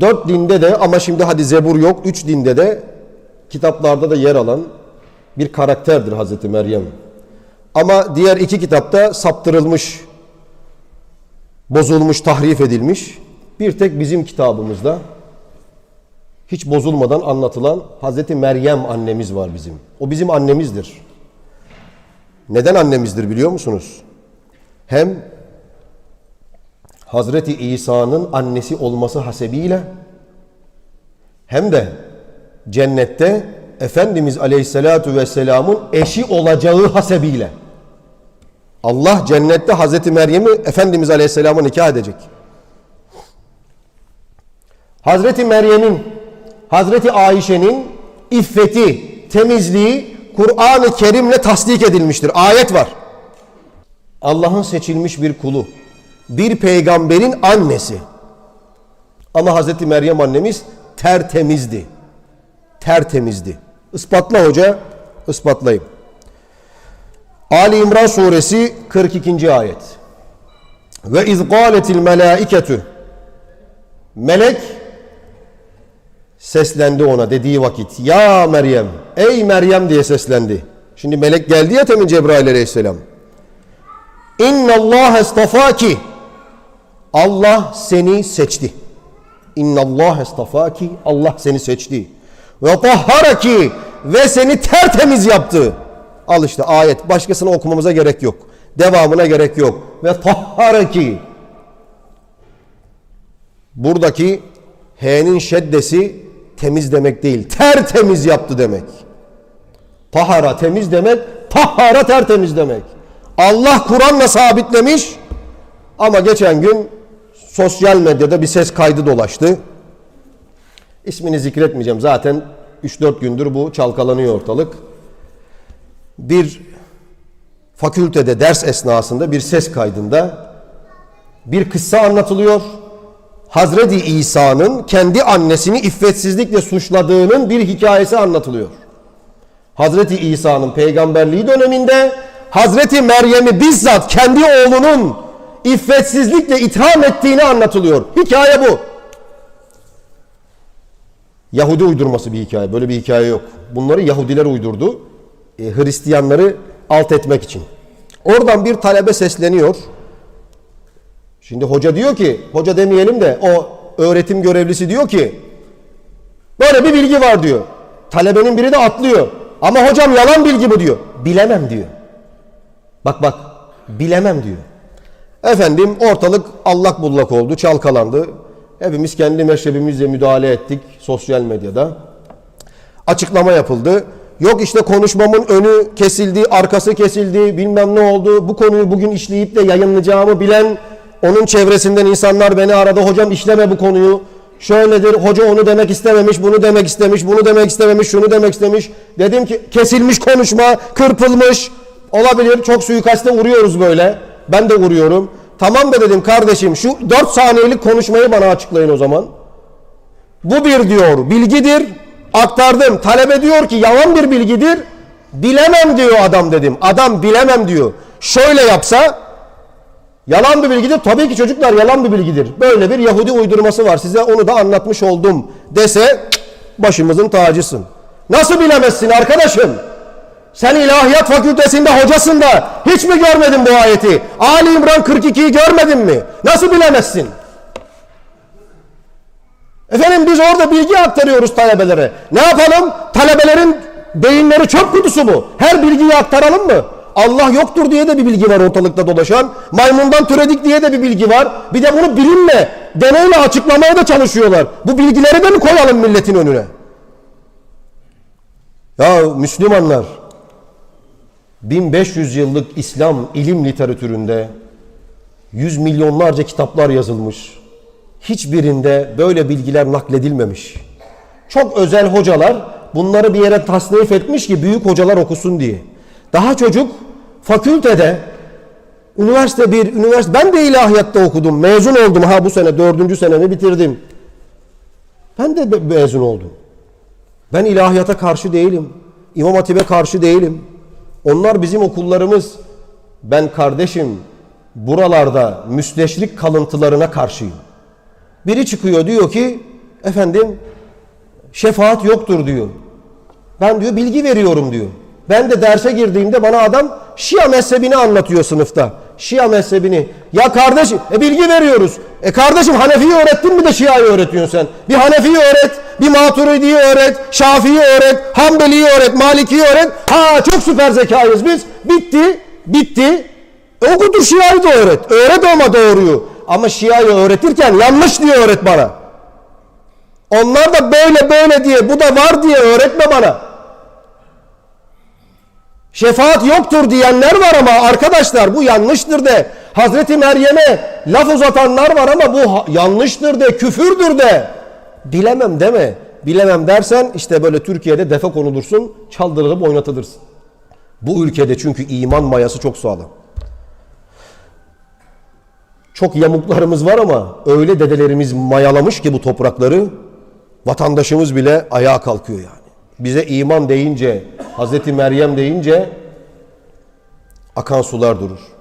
dört dinde de ama şimdi hadi Zebur yok, üç dinde de kitaplarda da yer alan bir karakterdir Hazreti Meryem. Ama diğer iki kitapta saptırılmış, bozulmuş, tahrif edilmiş. Bir tek bizim kitabımızda hiç bozulmadan anlatılan Hazreti Meryem annemiz var bizim. O bizim annemizdir. Neden annemizdir biliyor musunuz? Hem Hazreti İsa'nın annesi olması hasebiyle hem de cennette Efendimiz Aleyhisselatu Vesselam'ın eşi olacağı hasebiyle. Allah cennette Hazreti Meryem'i Efendimiz Aleyhisselam'a nikah edecek. Hazreti Meryem'in, Hazreti Ayşe'nin iffeti, temizliği Kur'an-ı Kerim'le tasdik edilmiştir. Ayet var. Allah'ın seçilmiş bir kulu, bir peygamberin annesi. Ama Hazreti Meryem annemiz tertemizdi. Tertemizdi. Ispatla hoca, ispatlayayım. Ali İmran suresi 42. ayet. Ve iz gâletil melâiketü Melek seslendi ona dediği vakit. Ya Meryem, ey Meryem diye seslendi. Şimdi melek geldi ya temin Cebrail aleyhisselam. İnna Allah estafaki. Allah seni seçti. İnna Allah estafaki. Allah seni seçti. Ve tahharaki ve seni tertemiz yaptı. Al işte ayet. Başkasını okumamıza gerek yok. Devamına gerek yok. Ve tahharaki. Buradaki H'nin şeddesi temiz demek değil. Tertemiz yaptı demek. Tahara temiz demek. Tahara tertemiz demek. Allah Kur'an'la sabitlemiş. Ama geçen gün sosyal medyada bir ses kaydı dolaştı. İsmini zikretmeyeceğim. Zaten 3-4 gündür bu çalkalanıyor ortalık. Bir fakültede ders esnasında bir ses kaydında bir kıssa anlatılıyor. Hazreti İsa'nın kendi annesini iffetsizlikle suçladığının bir hikayesi anlatılıyor. Hazreti İsa'nın peygamberliği döneminde Hazreti Meryem'i bizzat kendi oğlunun iffetsizlikle itham ettiğini anlatılıyor. Hikaye bu. Yahudi uydurması bir hikaye. Böyle bir hikaye yok. Bunları Yahudiler uydurdu. E, Hristiyanları alt etmek için. Oradan bir talebe sesleniyor. Şimdi hoca diyor ki, hoca demeyelim de o öğretim görevlisi diyor ki böyle bir bilgi var diyor. Talebenin biri de atlıyor. Ama hocam yalan bilgi bu diyor. Bilemem diyor. Bak bak bilemem diyor. Efendim ortalık allak bullak oldu, çalkalandı. Hepimiz kendi meşrebimizle müdahale ettik sosyal medyada. Açıklama yapıldı. Yok işte konuşmamın önü kesildi, arkası kesildi, bilmem ne oldu. Bu konuyu bugün işleyip de yayınlayacağımı bilen onun çevresinden insanlar beni aradı. Hocam işleme bu konuyu. Şöyledir, hoca onu demek istememiş, bunu demek istemiş, bunu demek istememiş, şunu demek istemiş. Dedim ki kesilmiş konuşma, kırpılmış. Olabilir, çok suikaste uğruyoruz böyle. Ben de uğruyorum. Tamam da dedim kardeşim şu 4 saniyelik konuşmayı bana açıklayın o zaman. Bu bir diyor bilgidir. Aktardım. Talebe diyor ki yalan bir bilgidir. Bilemem diyor adam dedim. Adam bilemem diyor. Şöyle yapsa yalan bir bilgidir. Tabii ki çocuklar yalan bir bilgidir. Böyle bir Yahudi uydurması var. Size onu da anlatmış oldum dese başımızın tacısın. Nasıl bilemezsin arkadaşım? Sen ilahiyat fakültesinde hocasın da hiç mi görmedin bu ayeti? Ali İmran 42'yi görmedin mi? Nasıl bilemezsin? Efendim biz orada bilgi aktarıyoruz talebelere. Ne yapalım? Talebelerin beyinleri çöp kutusu mu? Her bilgiyi aktaralım mı? Allah yoktur diye de bir bilgi var ortalıkta dolaşan. Maymundan türedik diye de bir bilgi var. Bir de bunu bilimle, deneyle açıklamaya da çalışıyorlar. Bu bilgileri de mi koyalım milletin önüne? Ya Müslümanlar 1500 yıllık İslam ilim literatüründe yüz milyonlarca kitaplar yazılmış. Hiçbirinde böyle bilgiler nakledilmemiş. Çok özel hocalar bunları bir yere tasnif etmiş ki büyük hocalar okusun diye. Daha çocuk fakültede üniversite bir üniversite ben de ilahiyatta okudum. Mezun oldum ha bu sene dördüncü senemi bitirdim. Ben de mezun oldum. Ben ilahiyata karşı değilim. İmam Hatip'e karşı değilim. Onlar bizim okullarımız. Ben kardeşim buralarda müsteşrik kalıntılarına karşıyım. Biri çıkıyor diyor ki efendim şefaat yoktur diyor. Ben diyor bilgi veriyorum diyor. Ben de derse girdiğimde bana adam Şia mezhebini anlatıyor sınıfta. Şia mezhebini. Ya kardeşim e bilgi veriyoruz. E kardeşim Hanefi'yi öğrettin mi de Şia'yı öğretiyorsun sen? Bir Hanefi'yi öğret, bir Maturidi'yi öğret, Şafii'yi öğret, Hanbeli'yi öğret, Maliki'yi öğret. Ha çok süper zekayız biz. Bitti, bitti. Okutur Şia'yı da öğret. Öğret ama doğruyu. Ama Şia'yı öğretirken yanlış diye öğret bana. Onlar da böyle böyle diye, bu da var diye öğretme bana. Şefaat yoktur diyenler var ama arkadaşlar bu yanlıştır de. Hazreti Meryem'e laf uzatanlar var ama bu yanlıştır de, küfürdür de. Bilemem deme. Bilemem dersen işte böyle Türkiye'de defe konulursun, çaldırılıp oynatılırsın. Bu ülkede çünkü iman mayası çok sağlam. Çok yamuklarımız var ama öyle dedelerimiz mayalamış ki bu toprakları vatandaşımız bile ayağa kalkıyor yani. Bize iman deyince, Hazreti Meryem deyince akan sular durur.